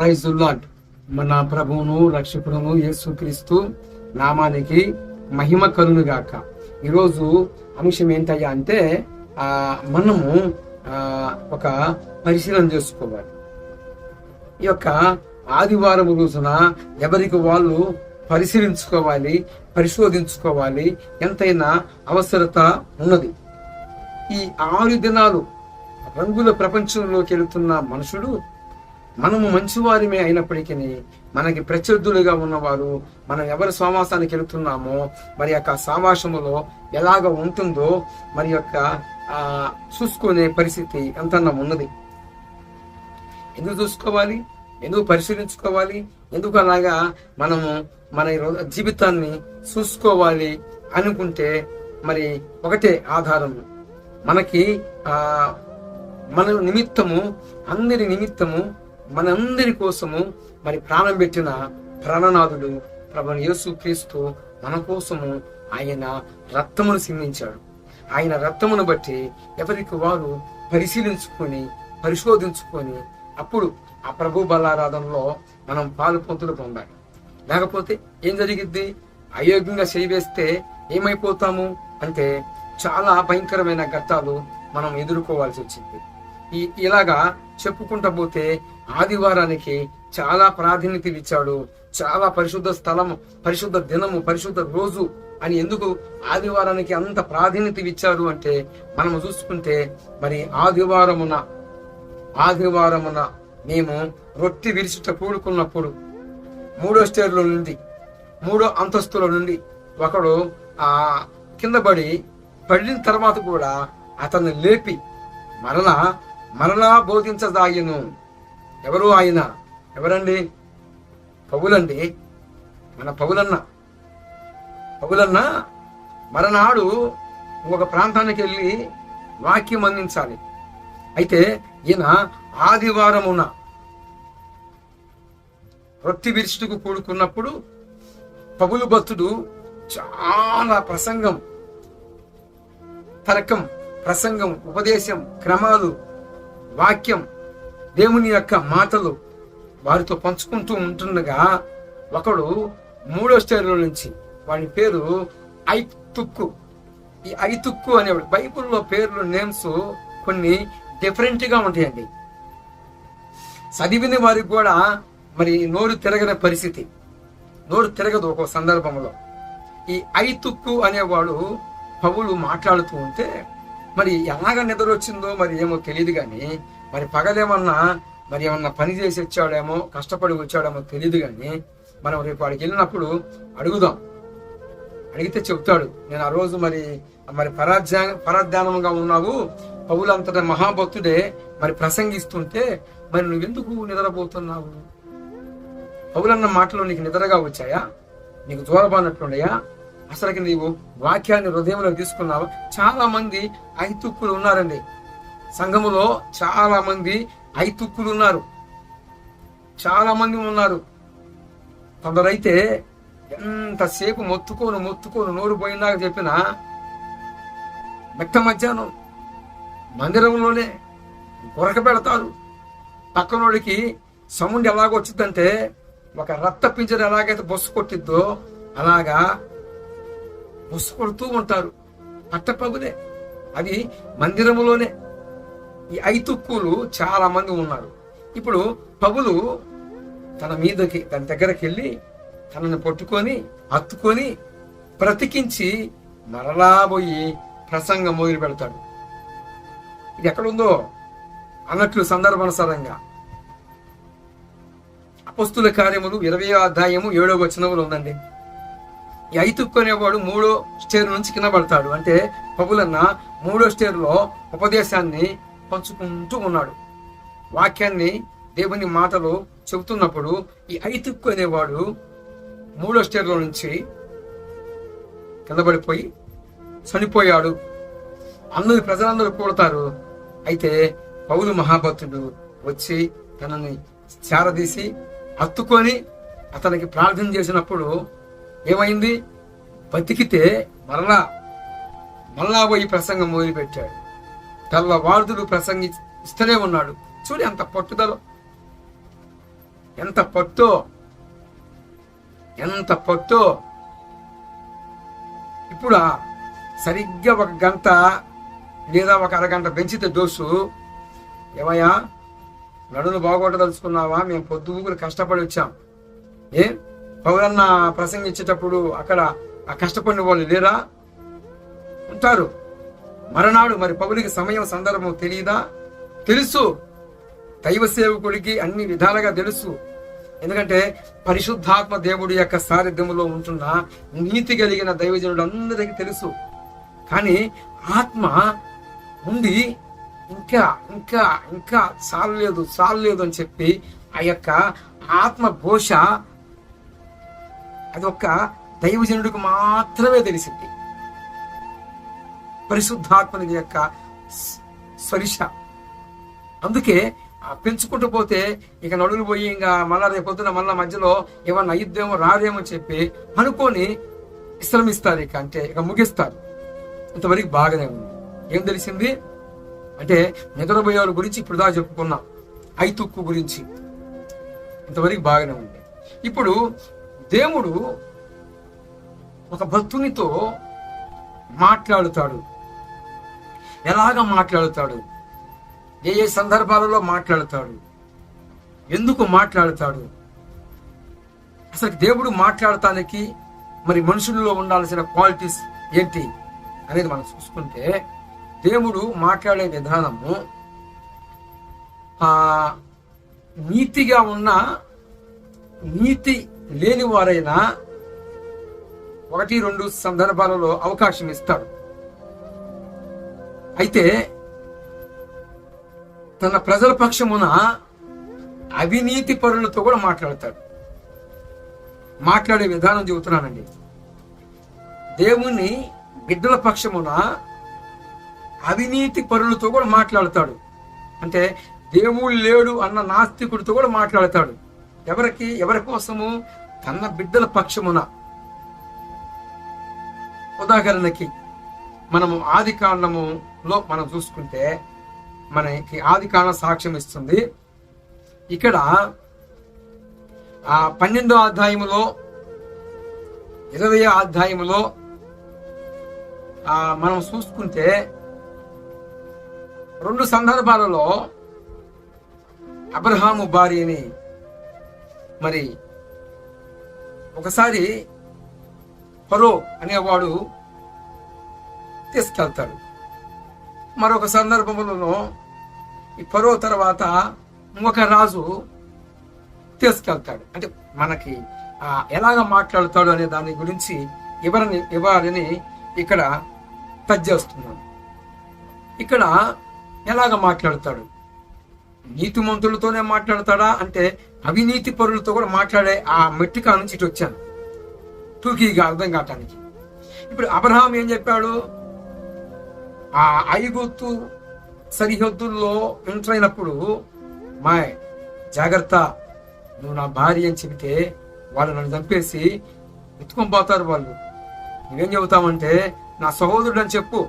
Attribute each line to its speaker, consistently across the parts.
Speaker 1: ప్రైజుల్లాడ్ మన ప్రభువును రక్షకుడును యేసుక్రీస్తు నామానికి మహిమ కలును గాక. ఈరోజు అంశం ఏంటయ్యా అంటే ఆ మనము ఒక పరిశీలన చేసుకోవాలి. ఈ యొక్క ఆదివారం రోజున ఎవరికి వాళ్ళు పరిశీలించుకోవాలి పరిశోధించుకోవాలి ఎంతైనా అవసరత ఉన్నది. ఈ ఆరు దినాలు రంగుల ప్రపంచంలోకి వెళుతున్న మనుషుడు మనము మంచివారిమే అయినప్పటికీ మనకి ప్రత్యర్థులుగా ఉన్నవారు మనం ఎవరి సమాసానికి వెళుతున్నామో మరి యొక్క సావాసములో ఎలాగ ఉంటుందో మరి యొక్క చూసుకునే పరిస్థితి ఎంతన్నా ఉన్నది. ఎందుకు చూసుకోవాలి? ఎందుకు పరిశీలించుకోవాలి? ఎందుకు అలాగా మనము మన ఈ జీవితాన్ని చూసుకోవాలి అనుకుంటే మరి ఒకటే ఆధారం. మనకి మన నిమిత్తము అందరి నిమిత్తము మనందరి కోసము మరి ప్రాణం పెట్టిన ప్రాణనాథుడు ప్రభు యేసు క్రీస్తు మన కోసము ఆయన రక్తమును సిందించాడు ఆయన రక్తమును బట్టి ఎవరికి వారు పరిశీలించుకొని పరిశోధించుకొని అప్పుడు ఆ ప్రభు బలారాధనలో మనం పాలు పొంతులు పొందాలి. లేకపోతే ఏం జరిగిద్ది? అయోగ్యంగా చేయివేస్తే ఏమైపోతాము? అంటే చాలా భయంకరమైన ఘట్టాలు మనం ఎదుర్కోవాల్సి వచ్చింది. ఈ ఇలాగా చెప్పుకుంటా పోతే ఆదివారానికి చాలా ప్రాధాన్యత ఇచ్చాడు చాలా పరిశుద్ధ స్థలము పరిశుద్ధ దినము పరిశుద్ధ రోజు అని ఎందుకు ఆదివారానికి అంత ప్రాధాన్యత ఇచ్చారు అంటే మనం చూసుకుంటే మరి ఆదివారమున ఆదివారమున మేము రొట్టి విరిచిట కూడుకున్నప్పుడు మూడో స్టేర్లో నుండి మూడో అంతస్తుల నుండి ఒకడు ఆ కింద పడి పడిన తర్వాత కూడా అతన్ని లేపి మరలా మరలా బోధించదాయను ఎవరు ఆయన? ఎవరండి? పౌలండి. మన పౌలన్న. పౌలన్న మరనాడు ఒక ప్రాంతానికి వెళ్ళి వాక్యం అందించాలి. అయితే ఈయన ఆదివారమున రొట్టి విరుచుటకు కూడుకున్నప్పుడు పగులు భక్తుడు చాలా ప్రసంగం తర్కం ప్రసంగం ఉపదేశం క్రమాలు వాక్యం దేవుని యొక్క మాటలు వారితో పంచుకుంటూ ఉంటుండగా ఒకడు మూడో స్టేజ్లో నుంచి వాడి పేరు ఐతుక్కు. ఈ ఐతుక్కు అనేవాడు. బైబిల్లో పేర్లు నేమ్స్ కొన్ని డిఫరెంట్గా ఉంటాయండి. చదివిన వారికి కూడా మరి నోరు తిరగని పరిస్థితి. నోరు తిరగదు ఒక సందర్భంలో. ఈ ఐతుక్కు అనేవాడు పౌలు మాట్లాడుతూ ఉంటే మరి ఎలాగ నిద్ర వచ్చిందో మరి ఏమో తెలియదు కానీ మరి పగలేమన్నా మరి ఏమన్నా పని చేసి వచ్చాడేమో కష్టపడి వచ్చాడేమో తెలియదు కానీ మనం రేపు వాడికి వెళ్ళినప్పుడు అడుగుదాం. అడిగితే చెప్తాడు నేను ఆ రోజు మరి మరి పరాధ్యా పరాధ్యానంగా ఉన్నావు. పౌలంతట మహాభక్తుడే మరి ప్రసంగిస్తుంటే మరి నువ్వెందుకు నిద్రపోతున్నావు? పౌలన్న మాటలు నీకు నిద్రగా వచ్చాయా? నీకు దూరబానట్లున్నాయా అసలుకి నీవు వాక్యాన్ని హృదయంలో తీసుకున్నావు. చాలా మంది ఐతుక్కులు ఉన్నారండి. సంఘములో చాలా మంది ఐతుక్కులు ఉన్నారు. చాలా మంది ఉన్నారు. కొందరైతే ఎంతసేపు మొత్తుకోను మొత్తుకోను నోరు పోయిందాక చెప్పిన మెట్ట మధ్యాహ్నం మందిరంలోనే కొరక పెడతారు. పక్కనోడికి సౌండ్ ఎలాగొచ్చిందంటే ఒక రక్త పింజర ఎలాగైతే బొస్సు కొట్టిద్దో అలాగా బొస్సు ఉంటారు. పట్టపగులే అది మందిరములోనే. ఈ ఐతుక్కులు చాలా మంది ఉన్నారు. ఇప్పుడు పగులు తన మీదకి తన దగ్గరికి వెళ్ళి తనని పట్టుకొని అత్తుకొని బ్రతికించి మరలా పోయి ప్రసంగం మొదలు పెడతాడు. ఇది ఎక్కడుందో అన్నట్లు సందర్భానుసారంగా. అపస్తుల కార్యములు ఇరవై అధ్యాయము ఏడో వచనములు ఉందండి. ఈ ఐతుక్కు అనేవాడు మూడో స్టేర్ నుంచి కింద పడతాడు. అంటే పగులన్న మూడో స్టేర్లో ఉపదేశాన్ని పంచుకుంటూ ఉన్నాడు. వాక్యాన్ని దేవుని మాటలు చెబుతున్నప్పుడు ఈ ఐతుక్కు అనేవాడు మూడో స్టేర్లో నుంచి కిందపడిపోయి చనిపోయాడు. అందరి ప్రజలందరూ కూడతారు అయితే పౌలు మహాభక్తుడు వచ్చి తనని చేరదీసి హత్తుకొని అతనికి ప్రార్థన చేసినప్పుడు ఏమైంది? బతికితే మరలా మళ్ళా పోయి ప్రసంగం మొదలుపెట్టాడు తెల్లవారుదుడు ప్రసంగి ఇస్తూనే ఉన్నాడు. చూడు ఎంత పట్టుదల. ఎంత పట్టు ఎంత పట్టు. ఇప్పుడు సరిగ్గా ఒక గంట లేదా ఒక అరగంట పెంచితే డోసు. ఏమయ్యా? నడును బాగొట్టదలుచుకున్నావా మేము పొద్దుగులు కష్టపడి వచ్చాం. ఏ? పౌరన్న ప్రసంగించేటప్పుడు అక్కడ ఆ కష్టపడిన వాళ్ళు లేరా? ఉంటారు. మరనాడు మరి పౌలికి సమయం సందర్భం తెలియదా తెలుసు. దైవ సేవకుడికి అన్ని విధాలుగా తెలుసు. ఎందుకంటే పరిశుద్ధాత్మ దేవుడి యొక్క సారథ్యములో ఉంటున్న నీతి కలిగిన దైవజనుడు అందరికీ తెలుసు. కానీ ఆత్మ ఉండి ఇంకా ఇంకా ఇంకా చాలలేదు చాలలేదు అని చెప్పి ఆ యొక్క ఆత్మ ఘోష అది ఒక దైవజనుడికి మాత్రమే తెలిసింది. పరిశుద్ధాత్మని యొక్క స్వరిష. అందుకే ఆ పెంచుకుంటూ పోతే ఇక నడులు పోయి ఇంకా మళ్ళా రేపు పొద్దున మళ్ళా మధ్యలో ఏమన్నా అయ్యిద్దేమో రాదేమో చెప్పి అనుకొని విశ్రమిస్తారు ఇక అంటే ఇక ముగిస్తారు. ఇంతవరకు బాగానే ఉంది. ఏం తెలిసింది? అంటే నిద్రపోయే వాళ్ళ గురించి ఇప్పుడు దా చెప్పుకున్నాం. ఐతుక్కు గురించి. ఇంతవరకు బాగానే ఉంది. ఇప్పుడు దేవుడు ఒక భక్తునితో మాట్లాడుతాడు. ఎలాగ మాట్లాడుతాడు? ఏ ఏ సందర్భాలలో మాట్లాడుతాడు? ఎందుకు మాట్లాడుతాడు? అసలు దేవుడు మాట్లాడటానికి మరి మనుషుల్లో ఉండాల్సిన క్వాలిటీస్ ఏంటి అనేది మనం చూసుకుంటే దేవుడు మాట్లాడే విధానము నీతిగా ఉన్న నీతి లేని వారైనా ఒకటి రెండు సందర్భాలలో అవకాశం ఇస్తాడు. అయితే తన ప్రజల పక్షమున అవినీతి పరులతో కూడా మాట్లాడతాడు. మాట్లాడే విధానం చెబుతున్నానండి. దేవుణ్ణి బిడ్డల పక్షమున అవినీతి పరులతో కూడా మాట్లాడతాడు. అంటే దేవుడు లేడు అన్న నాస్తికుడితో కూడా మాట్లాడతాడు. ఎవరికి ఎవరి కోసము? తన బిడ్డల పక్షమున. ఉదాహరణకి మనము ఆది కాండములో మనం చూసుకుంటే మనకి ఆది కాండ సాక్ష్యం ఇస్తుంది. ఇక్కడ ఆ పన్నెండో అధ్యాయములో ఇరవై అధ్యాయములో మనం చూసుకుంటే రెండు సందర్భాలలో అబ్రహాము భార్యని మరి ఒకసారి పరో అనేవాడు తీసుకెళ్తాడు. మరొక సందర్భంలో ఈ పరో తర్వాత ఇంకొక రాజు తీసుకెళ్తాడు. అంటే మనకి ఎలాగ మాట్లాడతాడు అనే దాని గురించి ఇవ్వరని ఇవ్వాలని ఇక్కడ టచ్ చేస్తున్నాను ఇక్కడ ఎలాగ మాట్లాడతాడు? నీతిమంతులతోనే మాట్లాడతాడా అంటే అవినీతి పరులతో కూడా మాట్లాడే ఆ మెట్టికా నుంచి ఇటు వచ్చాను. టూకీగా అర్థం కావటానికి. ఇప్పుడు అబ్రహాం ఏం చెప్పాడు? ఆ ఐగుత్తు సరిహద్దుల్లో ఎంటర్ అయినప్పుడు మాయ్ జాగ్రత్త నువ్వు నా భార్య అని చెబితే వాళ్ళు నన్ను చంపేసి ఎత్తుకొని పోతారు వాళ్ళు. నువ్వేం చెబుతామంటే నా సహోదరుడు అని చెప్పు.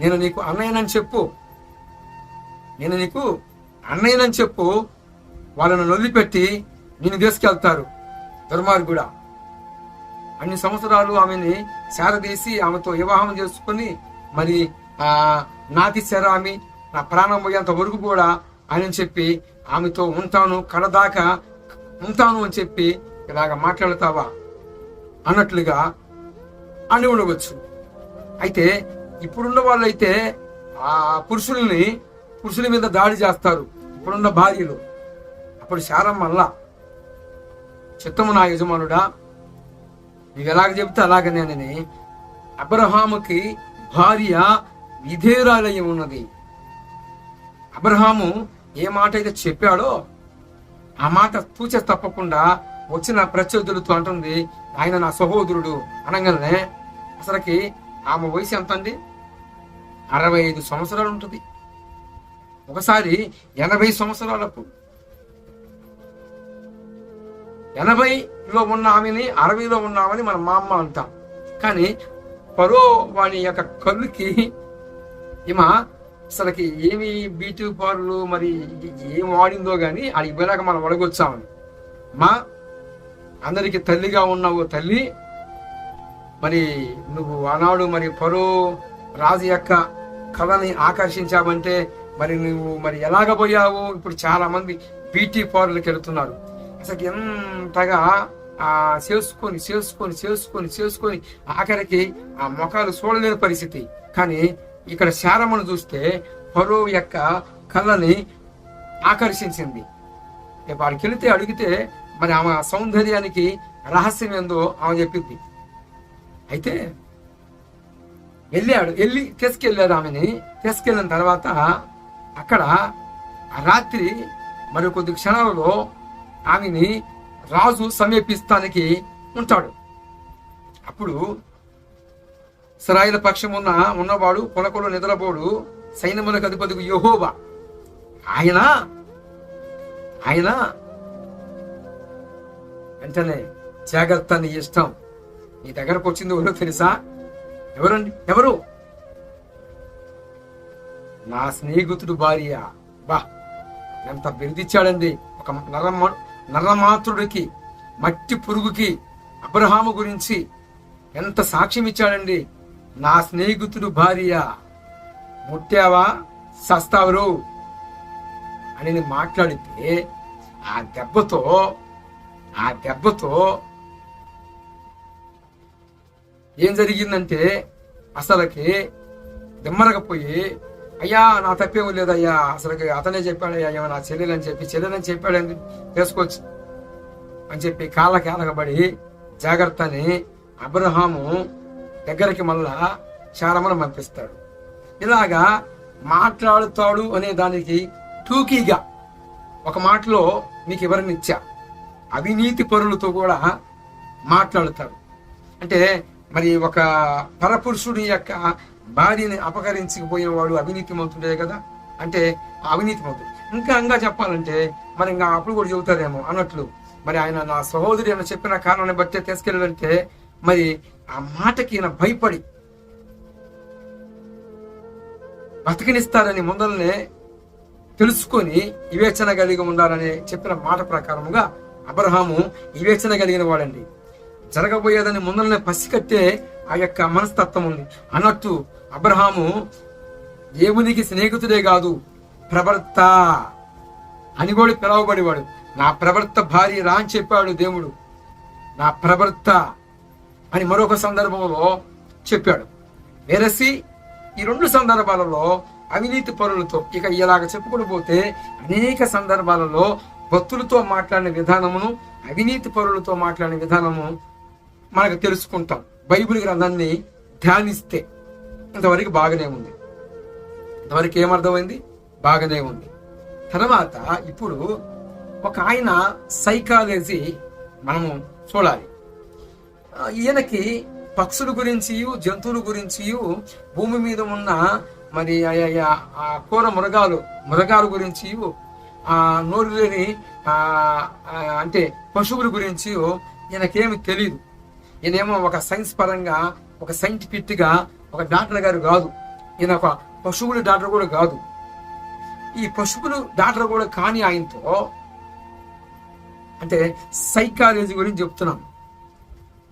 Speaker 1: నేను నీకు అన్నయ్యనని చెప్పు. నేను నీకు అన్నయ్యనని చెప్పు వాళ్ళని వదిలిపెట్టి నేను తీసుకెళ్తారు. దుర్మార్గుడా అన్ని సంవత్సరాలు ఆమెని శారదీసి ఆమెతో వివాహం చేసుకుని మరి ఆ నాతి శరామి నా ప్రాణం పోయేంత వరకు కూడా ఆయన చెప్పి ఆమెతో ఉంటాను కడదాకా ఉంటాను అని చెప్పి ఇలాగ మాట్లాడతావా? అన్నట్లుగా అని ఉండవచ్చు. అయితే ఇప్పుడున్న వాళ్ళైతే ఆ పురుషుల్ని పురుషుల మీద దాడి చేస్తారు. ఇప్పుడున్న భార్యలు. అప్పుడు శారం వల్ల చిత్తము నా యజమానుడా నీకు ఎలాగ చెబితే అలాగనేనని అబ్రహాముకి భార్య విధేయురాలయం ఉన్నది. అబ్రహాము ఏ మాట అయితే చెప్పాడో ఆ మాట తూచ తప్పకుండా వచ్చిన ప్రత్యర్థులతో అంటుంది ఆయన నా సహోదరుడు అనగానే అసలుకి ఆమె వయసు ఎంత అండి అరవై ఐదు సంవత్సరాలు ఉంటుంది. ఒకసారి ఎనభై సంవత్సరాలకు ఎనభైలో ఉన్న ఆమెని అరవైలో ఉన్నామని మన మా అమ్మ అంటాం. కానీ పరో వాని యొక్క కళ్ళుకి ఈమె అసలుకి ఏమి బీటీ పార్లు మరి ఏం వాడిందో కానీ అది పోయినాక మనం వడగొచ్చామని. మా అందరికి తల్లిగా ఉన్నావు తల్లి మరి నువ్వు ఆనాడు మరి పరో రాజు యొక్క కళని ఆకర్షించావంటే మరి నువ్వు మరి ఎలాగ పోయావు? ఇప్పుడు చాలా మంది బీటీ పార్లర్కి వెళుతున్నారు. అసలు ఎంతగా ఆ చేసుకొని చేసుకొని చేసుకొని చేసుకొని ఆఖరికి ఆ మొఖాలు చూడలేని పరిస్థితి. కానీ ఇక్కడ శారమ్మను చూస్తే పరో యొక్క కళ్ళని ఆకర్షించింది. వాడికి వెళితే అడిగితే మరి ఆమె సౌందర్యానికి రహస్యం ఏందో ఆమె చెప్పింది. అయితే వెళ్ళాడు వెళ్ళి తీసుకెళ్ళాడు ఆమెని. తీసుకెళ్ళిన తర్వాత అక్కడ ఆ రాత్రి మరి కొద్ది క్షణాలలో ఆమెని రాజు సమీపిస్తానికి ఉంటాడు. అప్పుడు సరాయిల పక్షం ఉన్న ఉన్నవాడు కొనకొల నిద్రపోడు. సైన్యములకు అధిపతికి యహోబా ఆయన ఆయన వెంటనే జాగ్రత్త నీ ఇష్టం. నీ దగ్గరకు వచ్చింది ఎవరో తెలుసా? ఎవరండి ఎవరు? నా స్నేహితుడు భార్య. బా ఎంత బిరుదిచ్చాడండి. ఒక నరమ నరమాతృడికి మట్టి పురుగుకి అబ్రహాము గురించి ఎంత సాక్ష్యం ఇచ్చాడండి నా స్నేహితుడు భార్య. ముట్టావా? సస్తావరు. అని నేను మాట్లాడితే ఆ దెబ్బతో ఆ దెబ్బతో ఏం జరిగిందంటే అసలకి దిమ్మరకపోయి అయ్యా నా తప్పేం లేదయ్యా. అసలు అతనే చెప్పాడయ్యా ఏమో నా అని చెప్పి చెల్లెలని చెప్పాడని తెలుసుకోవచ్చు అని చెప్పి కాళ్ళకి అలగబడి జాగ్రత్త అని అబ్రహాము దగ్గరికి మళ్ళా శారమను పంపిస్తాడు. ఇలాగా మాట్లాడుతాడు అనే దానికి టూకీగా ఒక మాటలో మీకు ఎవరిని ఇచ్చా. అవినీతి పరులతో కూడా మాట్లాడుతాడు. అంటే మరి ఒక పరపురుషుడి యొక్క భార్యని అపకరించకపోయిన వాడు అవినీతి కదా? అంటే అవినీతి ఇంకా ఇంకా చెప్పాలంటే మరి ఇంకా అప్పుడు కూడా చెబుతారేమో అన్నట్లు. మరి ఆయన నా సహోదరి అని చెప్పిన కారణాన్ని బట్టి తీసుకెళ్ళాలంటే మరి ఆ మాటకి ఈయన భయపడి బతికినిస్తారని ముందరనే తెలుసుకొని వివేచన కలిగి ఉండాలని చెప్పిన మాట ప్రకారముగా అబ్రహాము వివేచన కలిగిన వాడండి. జరగబోయేదని ముందరనే పసికట్టే ఆ యొక్క మనస్తత్వం ఉంది. అన్నట్టు అబ్రహాము దేవునికి స్నేహితుడే కాదు ప్రవర్త అని కూడా పిలవబడేవాడు. నా ప్రవర్త భార్య రా అని చెప్పాడు దేవుడు. నా ప్రవర్త అని మరొక సందర్భంలో చెప్పాడు. వెరసి ఈ రెండు సందర్భాలలో అవినీతి పరులతో ఇక ఇలాగ చెప్పుకుని పోతే అనేక సందర్భాలలో భక్తులతో మాట్లాడిన విధానమును అవినీతి పరులతో మాట్లాడిన విధానము మనకు తెలుసుకుంటాం. బైబిల్ గ్రంథాన్ని ధ్యానిస్తే ఇంతవరకు బాగానే ఉంది. ఇంతవరకు ఏమర్థమైంది? బాగానే ఉంది. తర్వాత ఇప్పుడు ఒక ఆయన సైకాలజీ మనము చూడాలి. ఈయనకి పక్షుల గురించి జంతువుల గురించి భూమి మీద ఉన్న మరి ఆ- ఆ- కూర మృగాలు మృగాల గురించి ఆ నోరు లేని అంటే పశువుల గురించి ఈయనకేమి తెలియదు ఈయనేమో ఒక సైన్స్ పరంగా ఒక సైంటిఫిక్గా ఒక డాక్టర్ గారు కాదు. ఈయన ఒక పశువుల డాక్టర్ కూడా కాదు. ఈ పశువులు డాక్టర్ కూడా కాని ఆయనతో అంటే సైకాలజీ గురించి చెప్తున్నాం.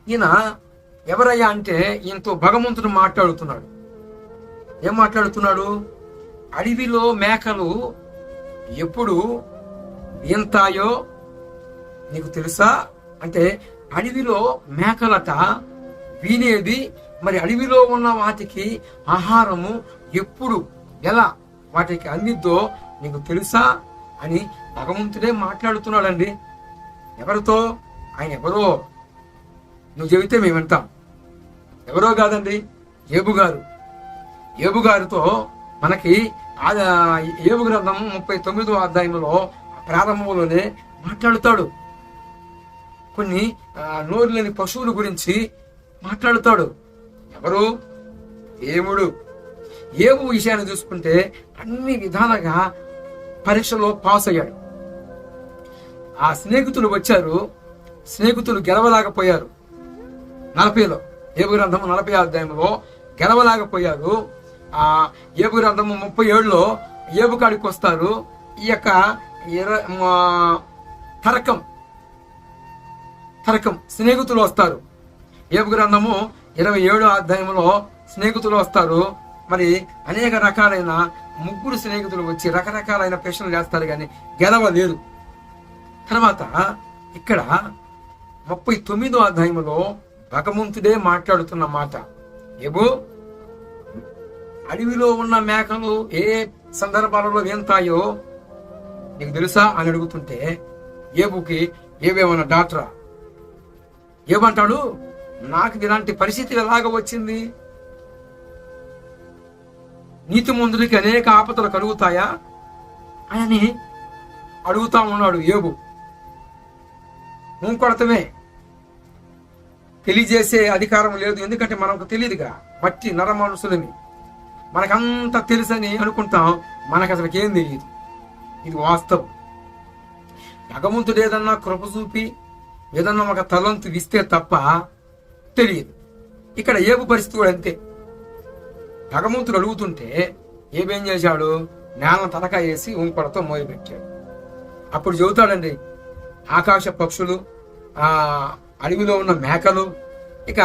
Speaker 1: ఈయన ఎవరయ్యా అంటే ఈయనతో భగవంతుడు మాట్లాడుతున్నాడు. ఏం మాట్లాడుతున్నాడు? అడవిలో మేకలు ఎప్పుడు ఎంతాయో నీకు తెలుసా? అంటే అడవిలో మేకలట వీనేది మరి అడవిలో ఉన్న వాటికి ఆహారము ఎప్పుడు ఎలా వాటికి అందిద్దో నీకు తెలుసా అని భగవంతుడే మాట్లాడుతున్నాడండి. ఎవరితో? ఆయన ఎవరో? నువ్వు చెబితే మేము వింటాం. ఎవరో కాదండి? ఏబు గారు. ఏబు గారితో మనకి ఆ ఏబు గ్రంథం ముప్పై తొమ్మిదో అధ్యాయంలో ప్రారంభంలోనే మాట్లాడుతాడు. కొన్ని నోరు లేని పశువుల గురించి మాట్లాడుతాడు. ఎవరు? దేవుడు ఏవు విషయాన్ని చూసుకుంటే అన్ని విధాలుగా పరీక్షలో పాస్ అయ్యాడు. ఆ స్నేహితులు వచ్చారు. స్నేహితులు గెలవలేకపోయారు. నలభైలో ఏబు గ్రంథము నలభై అధ్యాయంలో గెలవలేకపోయారు. ఆ ఏబు గ్రంథము ముప్పై ఏడులో ఏబు కాడికి వస్తారు. ఈ యొక్క తరకం తరకం స్నేహితులు వస్తారు. ఏపు గ్రంథము ఇరవై ఏడో అధ్యాయంలో స్నేహితులు వస్తారు. మరి అనేక రకాలైన ముగ్గురు స్నేహితులు వచ్చి రకరకాలైన ప్రశ్నలు చేస్తారు కానీ గెలవలేదు తర్వాత ఇక్కడ ముప్పై తొమ్మిదో అధ్యాయంలో భగవంతుడే మాట్లాడుతున్న మాట. ఏబో అడవిలో ఉన్న మేకలు ఏ సందర్భాలలో వింతాయో నీకు తెలుసా అని అడుగుతుంటే ఏబుకి ఏవేమన్నా డాక్టరా? ఏమంటాడు? నాకు ఇలాంటి పరిస్థితి ఎలాగ వచ్చింది? నీతి మందులకి అనేక ఆపదలు కలుగుతాయా? అని అడుగుతా ఉన్నాడు ఏబు ముంకొడతమే. తెలియజేసే అధికారం లేదు ఎందుకంటే మనకు తెలియదుగా మట్టి నర మనుషులని మనకంత తెలుసని అనుకుంటాం మనకు అసలు ఏం తెలియదు ఇది వాస్తవం. భగవంతుడు ఏదన్నా కృప చూపి ఏదన్నా ఒక తలంతు ఇస్తే తప్ప తెలియదు. ఇక్కడ ఏబు పరిస్థితి కూడా అంతే భగవంతుడు అడుగుతుంటే ఏమేం చేశాడు? నేల తలక వేసి ఉంపడతో మోయబెట్టాడు అప్పుడు చెబుతాడండి ఆకాశ పక్షులు ఆ అడవిలో ఉన్న మేకలు ఇక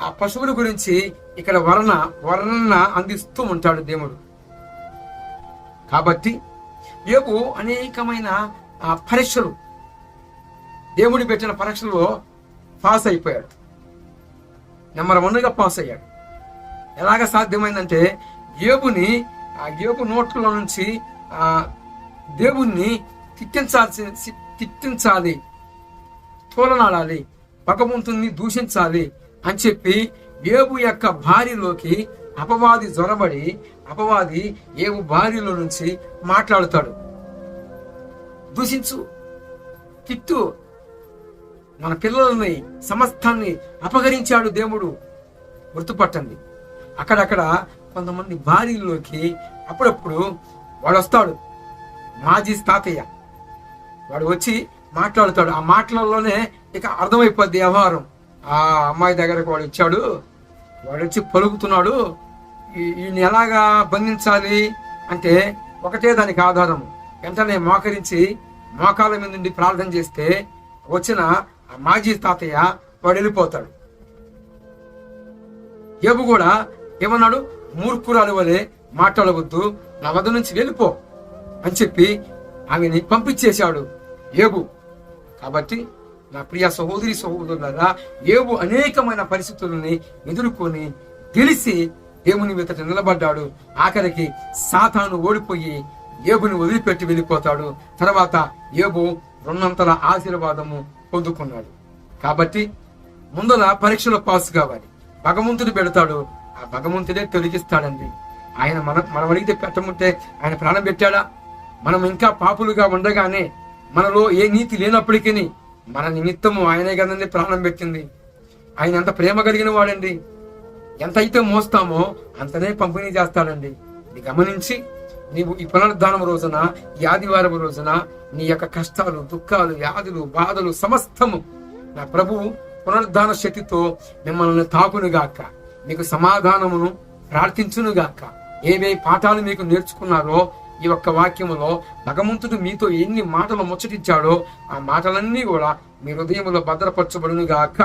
Speaker 1: ఆ పశువుల గురించి ఇక్కడ వర్ణ వర్ణన అందిస్తూ ఉంటాడు దేవుడు. కాబట్టి యోగు అనేకమైన ఆ, పరీక్షలు దేవుడి పెట్టిన పరీక్షలో పాస్ అయిపోయాడు. నెంబర్ వన్గా పాస్ అయ్యాడు. ఎలాగ సాధ్యమైందంటే ఏబుని ఆ ఏబు నోట్లో నుంచి ఆ దేవుణ్ణి తిట్టించాల్సి తిట్టించాలి. తోలనాడాలి. భగవంతుని దూషించాలి అని చెప్పి ఏబు యొక్క భార్యలోకి అపవాది జొరబడి అపవాది ఏబు భార్యలో నుంచి మాట్లాడుతాడు. దూషించు తిట్టు మన పిల్లల్ని సమస్తాన్ని అపహరించాడు దేవుడు. గుర్తుపట్టండి. అక్కడక్కడ కొంతమంది భార్యల్లోకి అప్పుడప్పుడు వాడు వస్తాడు మాజీ తాతయ్య వాడు వచ్చి మాట్లాడుతాడు. ఆ మాటలలోనే ఇక అర్థమైపోద్ది వ్యవహారం. ఆ అమ్మాయి దగ్గరకు వాడు వచ్చాడు. వాడు వచ్చి పలుకుతున్నాడు. ఈయన ఎలాగా బంధించాలి అంటే ఒకటే దానికి ఆధారం. వెంటనే మోకరించి మోకాల మీద నుండి ప్రార్థన చేస్తే వచ్చిన మాజీ తాతయ్య వాడు వెళ్ళిపోతాడు. ఏబు కూడా ఏమన్నాడు? మూర్ఖురాలు వలె మాట్లాడవద్దు నా వద్ద నుంచి వెళ్ళిపో అని చెప్పి ఆమెని పంపించేశాడు ఏబు. కాబట్టి నా ప్రియ సహోదరి సహోదరులారా ఏబు అనేకమైన పరిస్థితులని ఎదుర్కొని తెలిసి దేవుని మీదట నిలబడ్డాడు. ఆఖరికి సాతాను ఓడిపోయి ఏబుని వదిలిపెట్టి వెళ్ళిపోతాడు. తర్వాత ఏబు రెండంతల ఆశీర్వాదము పొందుకున్నాడు. కాబట్టి ముందల పరీక్షలో పాస్ కావాలి. భగవంతుడు పెడతాడు. ఆ భగవంతుడే తొలగిస్తాడండి. ఆయన మనం మనం అడిగితే పెట్టముంటే ఆయన ప్రాణం పెట్టాడా? మనం ఇంకా పాపులుగా ఉండగానే మనలో ఏ నీతి లేనప్పటికీ మన నిమిత్తము ఆయనే కదండి ప్రాణం పెట్టింది. ఆయన ఎంత ప్రేమ కలిగిన వాడండి. ఎంత అయితే మోస్తామో అంతనే పంపిణీ చేస్తాడండి. గమనించి నీవు ఈ పునరుద్ధానం రోజున ఈ ఆదివారం రోజున నీ యొక్క కష్టాలు దుఃఖాలు వ్యాధులు బాధలు సమస్తము నా ప్రభువు పునరుద్ధాన శక్తితో మిమ్మల్ని తాకునుగాక మీకు సమాధానమును ప్రార్థించునుగాక. ఏవే పాఠాలు మీకు నేర్చుకున్నారో ఈ ఒక్క వాక్యములో భగవంతుడు మీతో ఎన్ని మాటలు ముచ్చటించాడో ఆ మాటలన్నీ కూడా మీ హృదయంలో భద్రపరచబడునుగాక.